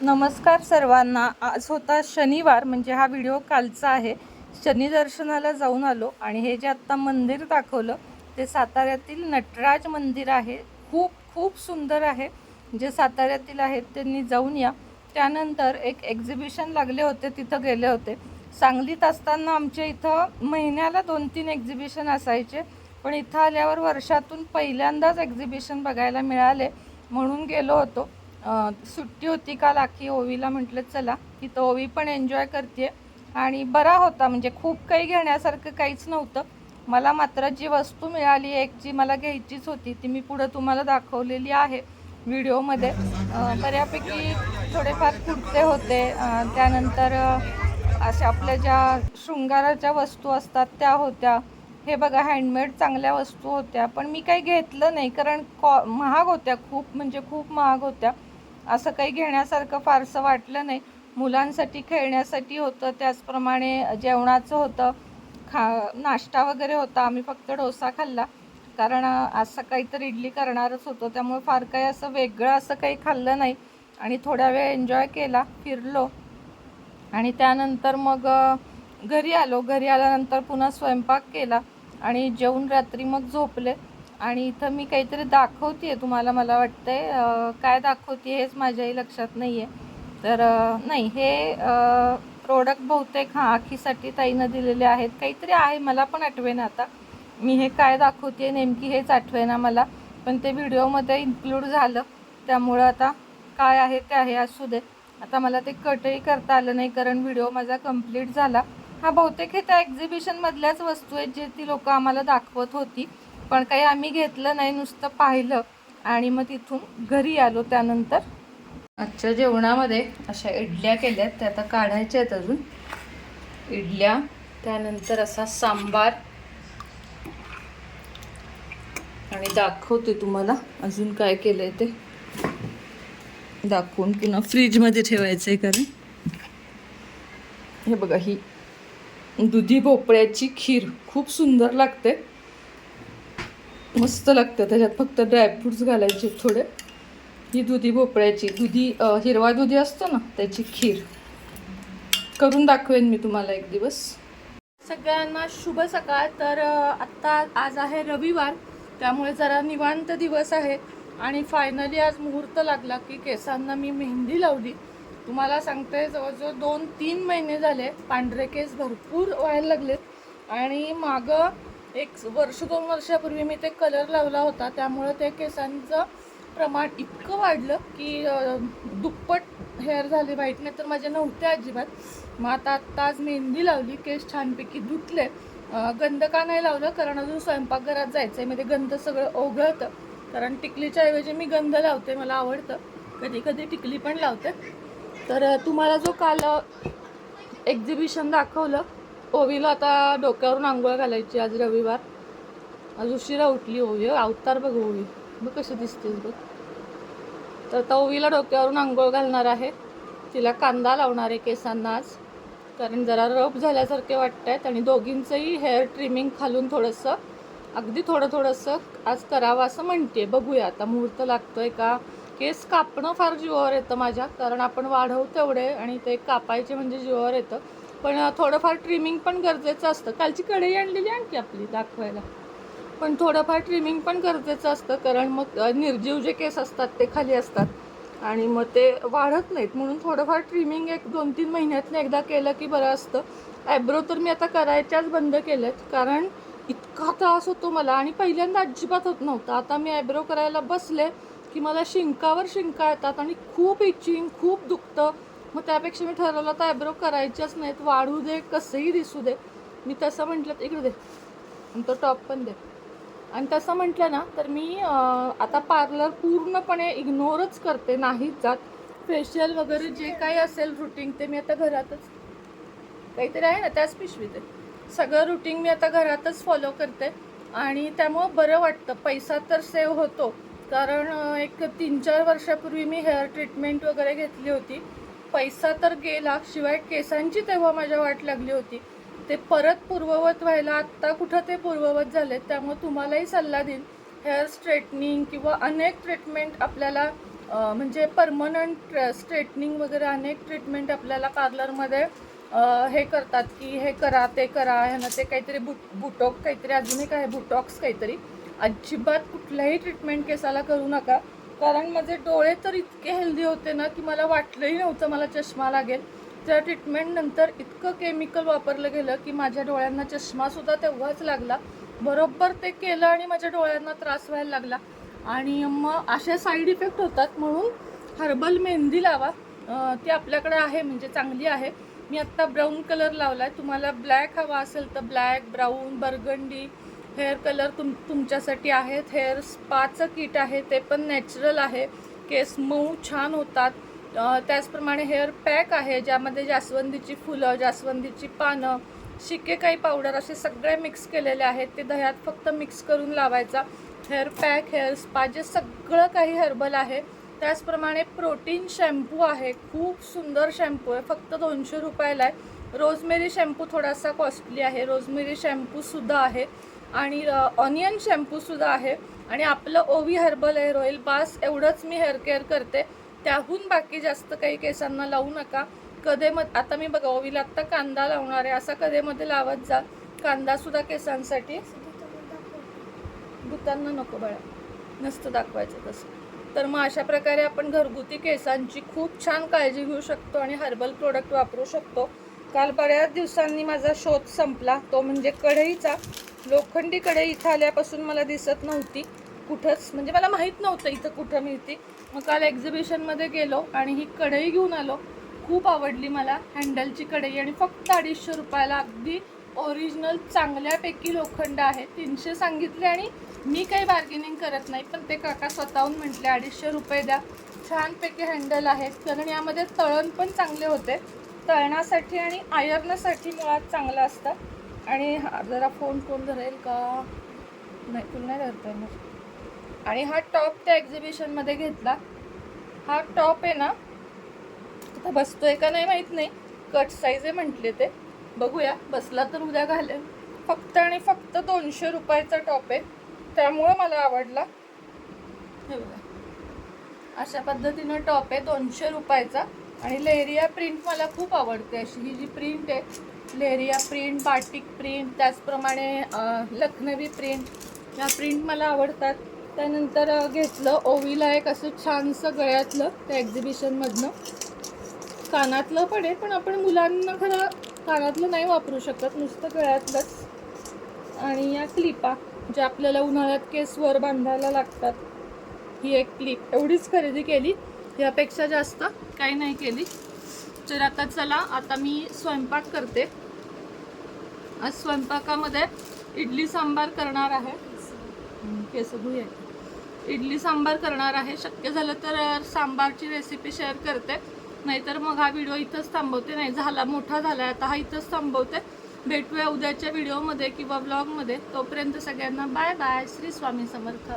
नमस्कार सर्वांना. आज होता शनिवार म्हणजे हा व्हिडिओ कालचा आहे. शनी दर्शनाला जाऊन आलो आणि हे जे आत्ता मंदिर दाखवलं ते साताऱ्यातील नटराज मंदिर आहे. खूप खूप सुंदर आहे. जे साताऱ्यातील आहेत त्यांनी जाऊन या. त्यानंतर एक एक्झिबिशन लागले होते तिथं गेले होते. सांगलीत असताना आमच्या इथं महिन्याला दोन तीन एक्झिबिशन असायचे. पण इथं आल्यावर वर्षातून पहिल्यांदाच एक्झिबिशन बघायला मिळाले म्हणून गेलो होतो. सुट्टी होती काल आखी ओवीला म्हटलं चला तिथं ओवी पण एन्जॉय करते. आणि बरा होता म्हणजे खूप काही घेण्यासारखं काहीच नव्हतं. मला मात्र जी वस्तू मिळाली एक जी मला घ्यायचीच होती ती मी पुढं तुम्हाला दाखवलेली आहे व्हिडिओमध्ये. बऱ्यापैकी थोडेफार कुर्ते होते. त्यानंतर अशा आपल्या ज्या शृंगाराच्या वस्तू असतात त्या होत्या. हे बघा हँडमेड चांगल्या वस्तू होत्या. पण मी काही घेतलं नाही कारण कॉ महाग होत्या खूप म्हणजे खूप महाग होत्या. असं काही घेण्यासारखं फारसं वाटलं नाही. मुलांसाठी खेळण्यासाठी होतं त्याचप्रमाणे जेवणाचं होतं. खा नाश्ता वगैरे होता. आम्ही फक्त डोसा खाल्ला. कारण असं आज सकाळी तर इडली करणारच होतो. त्यामुळे फार काही असं वेगळं असं काही खाल्लं नाही. आणि थोडा वेळ एन्जॉय केला फिरलो. आणि त्यानंतर मग घरी आलो. घरी आल्यानंतर पुन्हा स्वयंपाक केला. आणि जेवून रात्री मग झोपले. आणि इथं मी काहीतरी दाखवते तुम्हाला मला वाटतंय. काय दाखवते हेच माझ्याही लक्षात नाही आहे तर नाही हे प्रोडक्ट बहुतेक हां आखीसाठी ताईनं दिलेले आहेत. काहीतरी आहे मला पण आठवेना आता. मी हे काय दाखवते नेमकी हेच आठवेना मला. पण ते व्हिडिओमध्ये इन्क्लूड झालं. त्यामुळं आता काय आहे ते आहे असू दे आता मला ते कटही करता आलं नाही कारण व्हिडिओ माझा कंप्लीट झाला. हा बहुतेक हे त्या एक्झिबिशनमधल्याच वस्तू आहेत जे ती लोकं आम्हाला दाखवत होती. पण काही आम्ही घेतलं नाही नुसतं पाहिलं आणि मग तिथून घरी आलो त्यानंतर. आजच्या जेवणामध्ये अशा इडल्या केल्यात त्या आता काढायच्या आहेत अजून. इडल्या त्यानंतर असा सांबार. आणि दाखवते तुम्हाला अजून काय केलंय ते. दाखवून पुन्हा फ्रीजमध्ये ठेवायचं आहे कारण. हे बघा ही दुधी भोपळ्याची खीर. खूप सुंदर लागते. मस्त लागतं. त्याच्यात फक्त ड्रायफ्रुट्स घालायचे थोडे. ही दुधी भोपळ्याची. दुधी हिरवा दुधी असतो ना त्याची खीर. करून दाखवेन मी तुम्हाला एक दिवस. सगळ्यांना शुभ सकाळ. तर आत्ता आज आहे रविवार. त्यामुळे जरा निवांत दिवस आहे. आणि फायनली आज मुहूर्त लागला की केसांना मी मेहंदी लावली. तुम्हाला सांगते जवळजवळ दोन तीन महिने झाले पांढरे केस भरपूर व्हायला लागलेत. आणि मागं एक वर्ष दोन वर्षापूर्वी मी ते कलर लावला होता. त्यामुळं ते केसांचं प्रमाण इतकं वाढलं की दुप्पट हेअर झाले वाईट. नाही तर माझे नव्हते अजिबात. मग आता आत्ता आज मेहंदी लावली केस छानपैकी धुतले. गंध का नाही लावलं? कारण अजून स्वयंपाकघरात जायचं आहे मध्ये गंध सगळं ओघळतं. कारण टिकलीच्या ऐवजी मी गंध लावते मला आवडतं. कधी कधी टिकली पण लावते. तर तुम्हाला जो काल एक्झिबिशन दाखवलं ओवीला आता डोक्यावरून आंघोळ घालायची आज रविवार. आज उशिरा उठली ओवी. अवतार बघ ओवी. मग कशी दिसतेस बघ. तर आता ओवीला डोक्यावरून आंघोळ घालणार आहे. तिला कांदा लावणार आहे केसांना आज. कारण जरा रफ झाल्यासारखे वाटत आहेत आणि दोघींचंही हेअर ट्रिमिंग खालून थोडंसं अगदी थोडं थोडंसं आज करावं असं म्हणते बघूया आता मुहूर्त लागतोय का? केस कापणं फार जीवावर येतं माझ्या. कारण आपण वाढवतो तेवढे आणि ते कापायचे म्हणजे जीवावर येतं. पण थोडंफार ट्रिमिंग पण गरजेचं असतं. कालची कढई आणलेली आणखी आपली दाखवायला. पण थोडंफार ट्रिमिंग पण गरजेचं असतं कारण मग निर्जीव जे केस असतात ते खाली असतात. आणि मग ते वाढत नाहीत. म्हणून थोडंफार ट्रिमिंग एक दोन तीन महिन्यातनं एकदा केलं की बरं असतं. ॲब्रो तर मी आता करायच्याच बंद केल्यात. कारण इतका त्रास होतो मला. आणि पहिल्यांदा अजिबात होत नव्हता. आता मी ॲब्रो करायला बसले की मला शिंकावर शिंका येतात आणि खूप इचिंग खूप दुखतं. मग त्यापेक्षा मी ठरवलं तर ॲब्रो करायच्याच नाहीत वाढू दे कसंही दिसू दे. मी तसं म्हटलं इकडे दे आणि तो टॉप पण दे. आणि तसं म्हटलं ना तर मी आता पार्लर पूर्णपणे इग्नोरच करते नाहीच जात. फेशियल वगैरे जे काही असेल रुटीन ते मी आता घरातच काहीतरी आहे ना त्याच पिशवीत आहे. सगळं रुटीन मी आता घरातच फॉलो करते. आणि त्यामुळं बरं वाटतं पैसा तर सेव्ह होतो. कारण एक तीन चार वर्षापूर्वी मी हेअर ट्रीटमेंट वगैरे घेतली होती. पैसा तर गेला शिवाय केसांची तेव्हा माझ्या वाट लागली होती. ते परत पूर्ववत व्हायला आत्ता कुठं ते पूर्ववत झाले त्यामुळे तुम्हालाही सल्ला देईन. हेअर स्ट्रेटनिंग किंवा अनेक ट्रीटमेंट आपल्याला म्हणजे परमनंट स्ट्रेटनिंग वगैरे अनेक ट्रीटमेंट आपल्याला पार्लरमध्ये हे करतात की हे करा ते करा ह्यानं ते काहीतरी बुट बुटॉक काहीतरी अजून एक आहे बुटॉक्स काहीतरी. अजिबात कुठल्याही ट्रीटमेंट केसाला करू नका. कारण माझे डोळे तर इतके हेल्दी होते ना की मला वाटलंही नव्हतं मला चष्मा लागेल. त्या ट्रीटमेंटनंतर इतकं केमिकल वापरलं गेलं की माझ्या डोळ्यांना चष्मासुद्धा तेव्हाच लागला. बरोबर ते केलं आणि माझ्या डोळ्यांना त्रास व्हायला लागला. आणि मग असे साईड इफेक्ट होतात म्हणून हर्बल मेहंदी लावा. ती आपल्याकडे आहे म्हणजे चांगली आहे. मी आत्ता ब्राऊन कलर लावला आहे तुम्हाला ब्लॅक हवा असेल तर black brown burgundy hair colour तुम तुमच्यासाठी आहेत. हेअर स्पाचं किट आहे ते पण नॅचरल आहे. केस मऊ छान होतात. त्याचप्रमाणे हेअर पॅक आहे ज्यामध्ये जास्वंदीची फुलं जास्वंदीची पानं शिके काही पावडर असे सगळे मिक्स केलेले आहेत. ते दह्यात फक्त मिक्स करून लावायचा. हेअर पॅक हेअर स्पा जे सगळं काही हर्बल आहे. त्याचप्रमाणे प्रोटीन शॅम्पू आहे. खूप सुंदर शॅम्पू आहे. फक्त दोनशे रुपयाला आहे. रोजमेरी शॅम्पू थोडासा कॉस्टली आहे. रोजमेरी शॅम्पूसुद्धा आहे. आणि ऑनियन शॅम्पूसुद्धा आहे. आणि आपलं ओवी हर्बल हेअर ऑईल बास एवढंच मी हेअर केअर करते. त्याहून बाकी जास्त काही केसांना लावू नका. कधेमध्ये आता मी बघा ओवीला आत्ता कांदा लावणार आहे. असा कधेमध्ये लावत जा. कांदासुद्धा केसांसाठी. भूतांना नको बाळा. नसतं दाखवायचं तसं. तर मग अशा प्रकारे आपण घरगुती केसांची खूप छान काळजी घेऊ शकतो आणि हर्बल प्रोडक्ट वापरू शकतो. काल बऱ्याच दिवसांनी माझा शोध संपला. तो म्हणजे कढईचा. लोखंडी कढई इथं आल्यापासून मला दिसत नव्हती. कुठंच म्हणजे मला माहीत नव्हतं इथं कुठं मिळते मग काल एक्झिबिशनमध्ये गेलो आणि ही कढई घेऊन आलो. खूप आवडली मला हँडलची कढई आणि फक्त अडीचशे रुपयाला अगदी ओरिजिनल चांगल्यापैकी लोखंड आहे. तीनशे सांगितले आणि मी काही बार्गेनिंग करत नाही पण ते काका स्वतःहून म्हटले अडीचशे रुपये द्या. छानपैकी हँडल आहे. कारण यामध्ये तळण पण चांगले होते. तळणासाठी आणि आयर्नसाठी मुळात चांगलं असतं. आणि हा जरा फोन कोण धरेल का? नाही तुला नाही धरता येणार. आणि हा टॉप त्या एक्झिबिशनमध्ये घेतला. हा टॉप आहे ना आता बसतोय का नाही माहीत नाही. कट साईज आहे म्हटले ते. बघूया बसला तर उद्या घालेल. फक्त आणि फक्त दोनशे रुपयाचा टॉप आहे. त्यामुळं मला आवडला. हे बघा. अशा पद्धतीनं टॉप आहे दोनशे रुपयाचा. आणि लेरिया प्रिंट मला खूप आवडते. अशी ही जी प्रिंट आहे लेरिया प्रिंट बाटिक प्रिंट त्याचप्रमाणे लखनवी प्रिंट या प्रिंट मला आवडतात. त्यानंतर घेतलं ओवीला एक असं छानसं गळ्यातलं त्या एक्झिबिशनमधनं. कानातलं पण आहे पण आपण मुलांना खरं कानातलं नाही वापरू शकत नुसतं गळ्यातलंच. आणि या क्लिपा ज्या आपल्याला उन्हाळ्यात केसवर बांधायला लागतात ही एक क्लिप. एवढीच खरेदी केली. यापेक्षा जास्त काही नाही केली. तर आता चला आता मी स्वयंपाक करते. आज स्वयंपाकामध्ये इडली सांबार करणार आहे. हं, आहे इडली सांबार करणार आहे. शक्य झालं तर सांबारची रेसिपी शेअर करते. नाहीतर मग हा व्हिडिओ इथंच थांबवते. नाही झाला मोठा झाला आता हा इथंच थांबवते. भेटूया उद्याच्या व्हिडिओमध्ये किंवा ब्लॉगमध्ये तोपर्यंत सगळ्यांना बाय बाय श्री स्वामी समर्थ.